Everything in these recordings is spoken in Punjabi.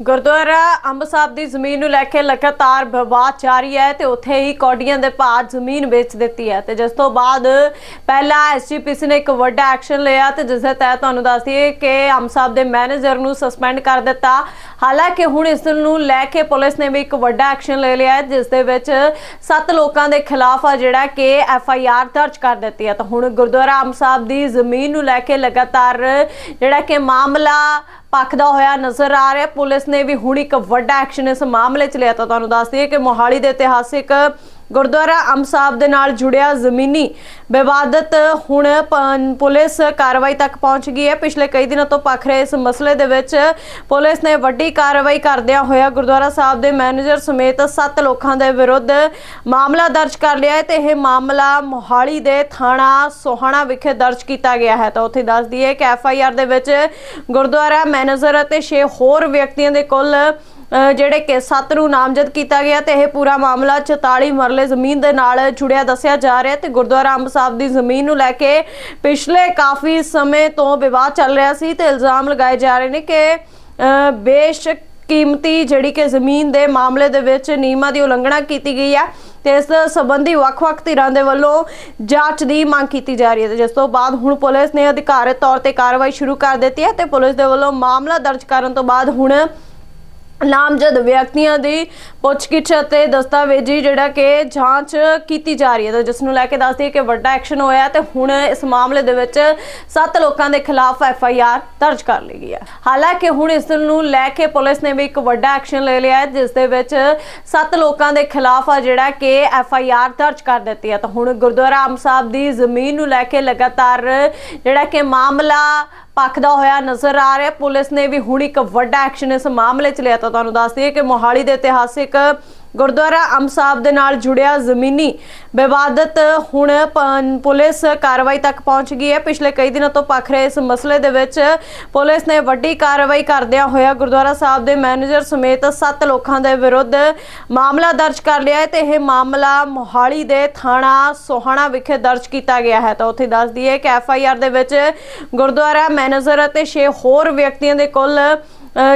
ਗੁਰਦੁਆਰਾ ਅੰਬ ਸਾਹਿਬ ਦੀ ਜ਼ਮੀਨ ਨੂੰ ਲੈ ਕੇ ਲਗਾਤਾਰ ਵਿਵਾਦ ਜਾਰੀ ਹੈ ਤੇ ਉੱਥੇ ਹੀ ਕੌਡੀਆਂ ਦੇ ਭਾਅ ਜ਼ਮੀਨ ਵੇਚ ਦਿੱਤੀ ਹੈ ਤੇ ਜਿਸ ਤੋਂ ਬਾਅਦ ਪਹਿਲਾਂ ਐਸਜੀਪੀਸੀ ਨੇ ਇੱਕ ਵੱਡਾ ਐਕਸ਼ਨ ਲਿਆ ਤੇ ਜਿਸ ਦੇ ਤਹਿਤ ਤੁਹਾਨੂੰ ਦੱਸ ਕਿ ਅੰਬ ਸਾਹਿਬ ਦੇ ਮੈਨੇਜਰ ਨੂੰ ਸਸਪੈਂਡ ਕਰ ਦਿੱਤਾ। ਹਾਲਾਂਕਿ ਹੁਣ ਇਸ ਨੂੰ ਲੈ ਕੇ ਪੁਲਿਸ ਨੇ ਵੀ ਇੱਕ ਵੱਡਾ ਐਕਸ਼ਨ ਲੈ ਲਿਆ ਜਿਸ ਦੇ ਵਿੱਚ ਸੱਤ ਲੋਕਾਂ ਦੇ ਖਿਲਾਫ ਆ ਜਿਹੜਾ ਕਿ ਐਫ ਆਈ ਆਰ ਦਰਜ ਕਰ ਦਿੱਤੀ ਹੈ। ਤਾਂ ਹੁਣ ਗੁਰਦੁਆਰਾ ਅੰਬ ਸਾਹਿਬ ਦੀ ਜ਼ਮੀਨ ਨੂੰ ਲੈ ਕੇ ਲਗਾਤਾਰ ਜਿਹੜਾ ਕਿ ਮਾਮਲਾ ਪੱਖਦਾ ਹੋਇਆ ਨਜ਼ਰ ਆ ਰਿਹਾ। ਪੁਲਿਸ ਨੇ ਵੀ ਹੁਣ ਇੱਕ ਵੱਡਾ ਐਕਸ਼ਨ ਇਸ ਮਾਮਲੇ 'ਚ ਲਿਆ ਤਾਂ ਤੁਹਾਨੂੰ ਦੱਸ ਦਈਏ ਕਿ ਮੋਹਾਲੀ ਦੇ ਇਤਿਹਾਸਿਕ ਗੁਰਦੁਆਰਾ ਅੰਬ ਸਾਹਿਬ ਦੇ ਨਾਲ ਜੁੜਿਆ ਜ਼ਮੀਨੀ ਵਿਵਾਦਤ ਹੁਣ ਪੁਲਿਸ ਕਾਰਵਾਈ ਤੱਕ ਪਹੁੰਚ ਗਈ ਹੈ। ਪਿਛਲੇ ਕਈ ਦਿਨਾਂ ਤੋਂ ਪੱਖ ਰਹੇ ਇਸ ਮਸਲੇ ਦੇ ਵਿੱਚ। ਪੁਲਿਸ ਨੇ ਵੱਡੀ ਕਾਰਵਾਈ ਕਰਦਿਆਂ ਹੋਇਆ ਗੁਰਦੁਆਰਾ ਸਾਹਿਬ ਦੇ ਮੈਨੇਜਰ ਸਮੇਤ 7 ਲੋਕਾਂ ਦੇ ਵਿਰੁੱਧ ਮਾਮਲਾ ਦਰਜ ਕਰ ਲਿਆ ਹੈ ਤੇ ਇਹ ਮਾਮਲਾ ਮੋਹਾਲੀ ਦੇ ਥਾਣਾ ਸੋਹਾਣਾ ਵਿਖੇ ਦਰਜ ਕੀਤਾ ਗਿਆ ਹੈ। ਤਾਂ ਉੱਥੇ ਦੱਸ ਦਈਏ ਕਿ ਐਫ ਆਈ ਆਰ ਦੇ ਵਿੱਚ ਗੁਰਦੁਆਰਾ ਮੈਨੇਜਰ ਅਤੇ 6 ਹੋਰ ਵਿਅਕਤੀਆਂ ਦੇ ਕੁੱਲ ਜਿਹੜੇ ਕਿ ਸੱਤ ਨੂੰ ਨਾਮਜ਼ਦ ਕੀਤਾ ਗਿਆ ਤੇ ਇਹ ਪੂਰਾ ਮਾਮਲਾ 44 ਮਰਲੇ ਜ਼ਮੀਨ ਦੇ ਨਾਲ ਜੁੜਿਆ ਦੱਸਿਆ ਜਾ ਰਿਹਾ ਤੇ ਗੁਰਦੁਆਰਾ ਅੰਬ ਸਾਹਿਬ ਦੀ ਜ਼ਮੀਨ ਨੂੰ ਲੈ ਕੇ ਪਿਛਲੇ ਕਾਫੀ ਸਮੇਂ ਤੋਂ ਵਿਵਾਦ ਚੱਲ ਰਿਹਾ ਸੀ ਤੇ ਇਲਜ਼ਾਮ ਲਗਾਏ ਜਾ ਰਹੇ ਨੇ ਕਿ ਬੇਸ਼ੱਕ ਕੀਮਤੀ ਜਿਹੜੀ ਕਿ ਜ਼ਮੀਨ ਦੇ ਮਾਮਲੇ ਦੇ ਵਿੱਚ ਨਿਯਮਾਂ ਦੀ ਉਲੰਘਣਾ ਕੀਤੀ ਗਈ ਹੈ ਤੇ ਇਸ ਸੰਬੰਧੀ ਵੱਖ-ਵੱਖ ਧਿਰਾਂ ਦੇ ਵੱਲੋਂ ਜਾਂਚ ਦੀ ਮੰਗ ਕੀਤੀ ਜਾ ਰਹੀ ਹੈ ਜਿਸ ਤੋਂ ਬਾਅਦ ਹੁਣ ਪੁਲਿਸ ਨੇ ਅਧਿਕਾਰਤ ਤੌਰ ਤੇ ਕਾਰਵਾਈ ਸ਼ੁਰੂ ਕਰ ਦਿੱਤੀ ਹੈ ਤੇ ਪੁਲਿਸ ਦੇ ਵੱਲੋਂ ਮਾਮਲਾ ਦਰਜ ਕਰਨ ਤੋਂ ਬਾਅਦ ਹੁਣ ਨਾਮਜ਼ਦ ਵਿਅਕਤੀਆਂ ਦੀ ਪੁੱਛਗਿੱਛ ਅਤੇ ਦਸਤਾਵੇਜ਼ੀ ਜਿਹੜਾ ਕਿ ਜਾਂਚ ਕੀਤੀ ਜਾ ਰਹੀ ਹੈ। ਤੇ ਜਿਸ ਨੂੰ ਲੈ ਕੇ ਦੱਸਦੀ ਹੈ ਕਿ ਵੱਡਾ ਐਕਸ਼ਨ ਹੋਇਆ ਹੈ ਤੇ ਹੁਣ ਇਸ ਮਾਮਲੇ ਦੇ ਵਿੱਚ 7 ਲੋਕਾਂ ਦੇ ਖਿਲਾਫ ਐਫ ਆਈ ਆਰ ਦਰਜ ਕਰ ਲਈ ਗਈ ਹੈ। ਹਾਲਾਂਕਿ ਹੁਣ ਇਸ ਨੂੰ ਲੈ ਕੇ ਪੁਲਿਸ ਨੇ ਵੀ ਇੱਕ ਵੱਡਾ ਐਕਸ਼ਨ ਲੈ ਲਿਆ ਹੈ, ਜਿਸ ਦੇ ਵਿੱਚ 7 ਲੋਕਾਂ ਦੇ ਖਿਲਾਫ ਆ ਜਿਹੜਾ ਕਿ ਐਫ ਆਈ ਆਰ ਦਰਜ ਕਰ ਦਿੱਤੀ ਹੈ। ਤਾਂ ਹੁਣ ਗੁਰਦੁਆਰਾ ਅੰਬ ਸਾਹਿਬ ਦੀ ਜ਼ਮੀਨ ਨੂੰ ਲੈ ਕੇ ਲਗਾਤਾਰ ਜਿਹੜਾ ਕਿ ਮਾਮਲਾ ਪੱਖਦਾ ਹੋਇਆ ਨਜ਼ਰ ਆ ਰਿਹਾ। ਪੁਲਿਸ ਨੇ ਵੀ ਹੁਣ ਇੱਕ ਵੱਡਾ ਐਕਸ਼ਨ ਇਸ ਮਾਮਲੇ 'ਚ ਲਿਆ ਤਾਂ ਤੁਹਾਨੂੰ ਦੱਸ ਦਈਏ ਕਿ ਮੋਹਾਲੀ ਦੇ ਇਤਿਹਾਸਿਕ ਗੁਰਦੁਆਰਾ ਅੰਬ ਸਾਹਿਬ ਦੇ ਨਾਲ ਜੁੜਿਆ ਜ਼ਮੀਨੀ ਵਿਵਾਦਤ ਹੁਣ ਪੁਲਿਸ ਕਾਰਵਾਈ ਤੱਕ ਪਹੁੰਚ ਗਈ ਹੈ। ਪਿਛਲੇ ਕਈ ਦਿਨਾਂ ਤੋਂ ਪੱਖ ਰਹੇ ਇਸ ਮਸਲੇ ਦੇ ਵਿੱਚ ਪੁਲਿਸ ਨੇ ਵੱਡੀ ਕਾਰਵਾਈ ਕਰਦਿਆਂ ਹੋਇਆ ਗੁਰਦੁਆਰਾ ਸਾਹਿਬ ਦੇ ਮੈਨੇਜਰ ਸਮੇਤ 7 ਲੋਕਾਂ ਦੇ ਵਿਰੁੱਧ ਮਾਮਲਾ ਦਰਜ ਕਰ ਲਿਆ ਹੈ ਤੇ ਇਹ ਮਾਮਲਾ ਮੋਹਾਲੀ ਦੇ ਥਾਣਾ ਸੋਹਾਣਾ ਵਿਖੇ ਦਰਜ ਕੀਤਾ ਗਿਆ ਹੈ। ਤਾਂ ਉੱਥੇ ਦੱਸ ਦਈਏ ਕਿ ਐਫ ਆਈ ਆਰ ਦੇ ਵਿੱਚ ਗੁਰਦੁਆਰਾ ਮੈਨੇਜਰ ਅਤੇ 6 ਹੋਰ ਵਿਅਕਤੀਆਂ ਦੇ ਕੁੱਲ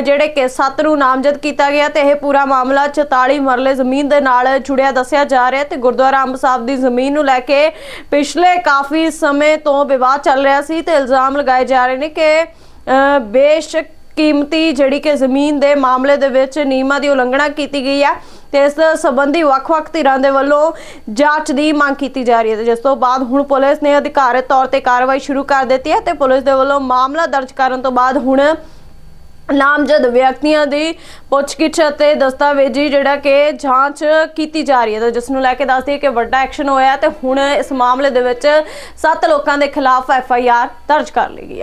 ਜਿਹੜੇ ਕਿ ਸੱਤ ਨੂੰ ਨਾਮਜ਼ਦ ਕੀਤਾ ਗਿਆ ਤੇ ਇਹ ਪੂਰਾ ਮਾਮਲਾ 44 ਮਰਲੇ ਜ਼ਮੀਨ ਦੇ ਨਾਲ ਜੁੜਿਆ ਦੱਸਿਆ ਜਾ ਰਿਹਾ ਤੇ ਗੁਰਦੁਆਰਾ ਅੰਬ ਸਾਹਿਬ ਦੀ ਜ਼ਮੀਨ ਨੂੰ ਲੈ ਕੇ ਪਿਛਲੇ ਕਾਫੀ ਸਮੇਂ ਤੋਂ ਵਿਵਾਦ ਚੱਲ ਰਿਹਾ ਸੀ ਤੇ ਇਲਜ਼ਾਮ ਲਗਾਏ ਜਾ ਰਹੇ ਨੇ ਕਿ ਬੇਸ਼ੱਕ ਕੀਮਤੀ ਜਿਹੜੀ ਕਿ ਜ਼ਮੀਨ ਦੇ ਮਾਮਲੇ ਦੇ ਵਿੱਚ ਨਿਯਮਾਂ ਦੀ ਉਲੰਘਣਾ ਕੀਤੀ ਗਈ ਹੈ ਤੇ ਇਸ ਸੰਬੰਧੀ ਵੱਖ-ਵੱਖ ਧਿਰਾਂ ਦੇ ਵੱਲੋਂ ਜਾਂਚ ਦੀ ਮੰਗ ਕੀਤੀ ਜਾ ਰਹੀ ਹੈ ਜਿਸ ਤੋਂ ਬਾਅਦ ਹੁਣ ਪੁਲਿਸ ਨੇ ਅਧਿਕਾਰਤ ਤੌਰ ਤੇ ਕਾਰਵਾਈ ਸ਼ੁਰੂ ਕਰ ਦਿੱਤੀ ਹੈ ਤੇ ਪੁਲਿਸ ਦੇ ਵੱਲੋਂ ਮਾਮਲਾ ਦਰਜ ਕਰਨ ਤੋਂ ਬਾਅਦ ਹੁਣ ਨਾਮਜ਼ਦ ਵਿਅਕਤੀਆਂ ਦੀ ਪੁੱਛਗਿੱਛ ਅਤੇ ਦਸਤਾਵੇਜ਼ੀ ਜਿਹੜਾ ਕਿ ਜਾਂਚ ਕੀਤੀ ਜਾ ਰਹੀ ਹੈ। ਤੇ ਜਿਸ ਨੂੰ ਲੈ ਕੇ ਦੱਸਦੀ ਹੈ ਕਿ ਵੱਡਾ ਐਕਸ਼ਨ ਹੋਇਆ ਤੇ ਹੁਣ ਇਸ ਮਾਮਲੇ ਦੇ ਵਿੱਚ 7 ਲੋਕਾਂ ਦੇ ਖਿਲਾਫ ਐਫ ਆਈ ਆਰ ਦਰਜ ਕਰ ਲਈ ਗਈ ਹੈ।